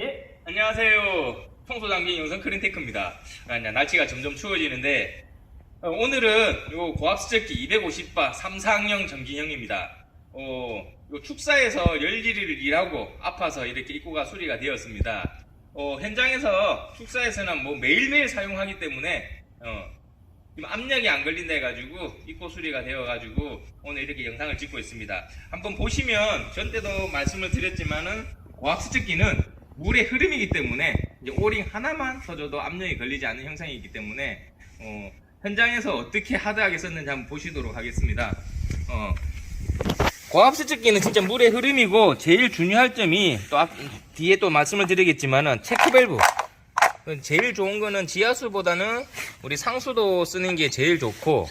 예, 안녕하세요. 청소장비 영상 크린테크입니다. 아, 날씨가 점점 추워지는데 어, 오늘은 요 고압수적기 250바 3, 4학년 전기형입니다. 어, 요 축사에서 열일을 일하고 아파서 이렇게 입고가 수리가 되었습니다. 어, 현장에서 축사에서는 뭐 매일매일 사용하기 때문에 어, 압력이 안 걸린다 해가지고 입고 수리가 되어가지고 오늘 이렇게 영상을 찍고 있습니다. 한번 보시면 전 때도 말씀을 드렸지만은 고압수증기는 물의 흐름이기 때문에 이제 오링 하나만 터져도 압력이 걸리지 않는 형상이기 때문에 어, 현장에서 어떻게 하드하게 썼는지 한번 보시도록 하겠습니다. 어, 고압수증기는 진짜 물의 흐름이고 제일 중요할 점이 또 앞- 뒤에 또 말씀을 드리겠지만은 체크 밸브 제일 좋은 거는 지하수보다는 우리 상수도 쓰는 게 제일 좋고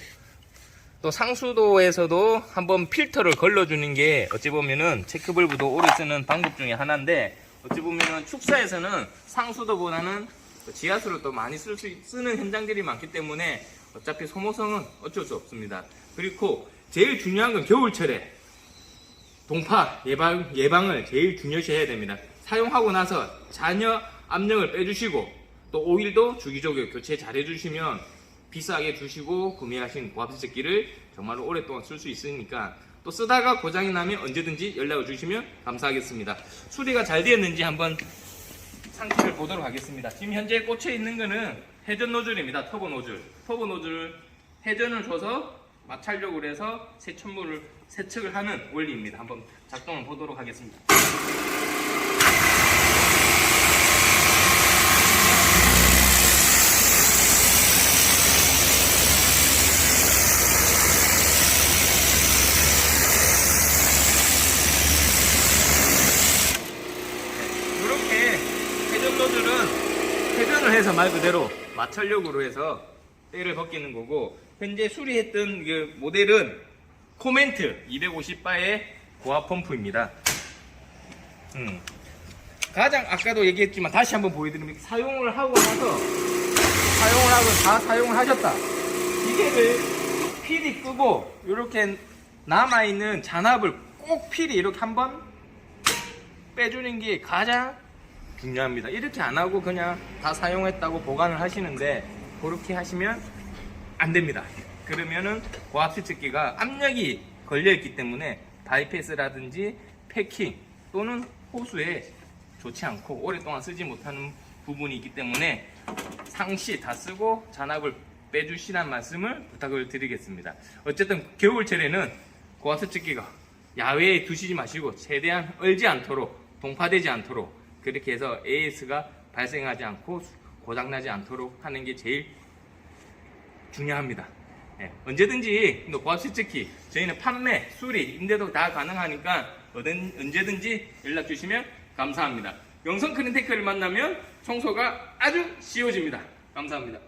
또 상수도에서도 한번 필터를 걸러주는 게 어찌 보면은 체크 밸브도 오래 쓰는 방법 중에 하나인데 어찌 보면은 축사에서는 상수도보다는 또 지하수를 또 많이 쓸 수, 쓰는 현장들이 많기 때문에 어차피 소모성은 어쩔 수 없습니다. 그리고 제일 중요한 건 겨울철에 동파 예방, 예방을 제일 중요시해야 됩니다. 사용하고 나서 잔여 압력을 빼주시고 또 오일도 주기적으로 교체 잘 해주시면 비싸게 주시고 구매하신 고압세척기를 정말 오랫동안 쓸 수 있으니까 또 쓰다가 고장이 나면 언제든지 연락을 주시면 감사하겠습니다. 수리가 잘 되었는지 한번 상태를 보도록 하겠습니다. 지금 현재 꽂혀 있는 거는 회전 노즐입니다. 터보 노즐. 터보 노즐 회전을 줘서 마찰력으로 해서 세척물을 세척을 하는 원리입니다. 한번 작동을 보도록 하겠습니다. 이렇게 회전 해서 말 그대로 마찰력으로 해서 때를 벗기는 거고 현재 수리했던 그 모델은 코멘트 250바의 고압 펌프입니다. 음. 가장 아까도 얘기했지만 다시 한번 보여드리면 사용을 하고 나서 사용을 하고 다 사용을 하셨다. 기계를 필히 끄고 이렇게 남아있는 잔압을 꼭 필히 이렇게 한번 빼주는 게 가장 중요합니다. 이렇게 안 하고 그냥 다 사용했다고 보관을 하시는데 그렇게 하시면 안 됩니다. 그러면은 고압 세척기가 압력이 걸려 있기 때문에 바이패스라든지 패킹 또는 호수에 좋지 않고 오랫동안 쓰지 못하는 부분이 있기 때문에 상시 다 쓰고 잔압을 빼주시란 말씀을 부탁을 드리겠습니다. 어쨌든 겨울철에는 고압 세척기가 야외에 두시지 마시고 최대한 얼지 않도록 동파되지 않도록 그렇게 해서 AS가 발생하지 않고 고장나지 않도록 하는 게 제일 중요합니다. 예, 언제든지 또 고압 세척기 저희는 판매, 수리, 임대도 다 가능하니까 언제든지 연락 주시면 감사합니다. 영성 크린테크를 만나면 청소가 아주 쉬워집니다. 감사합니다.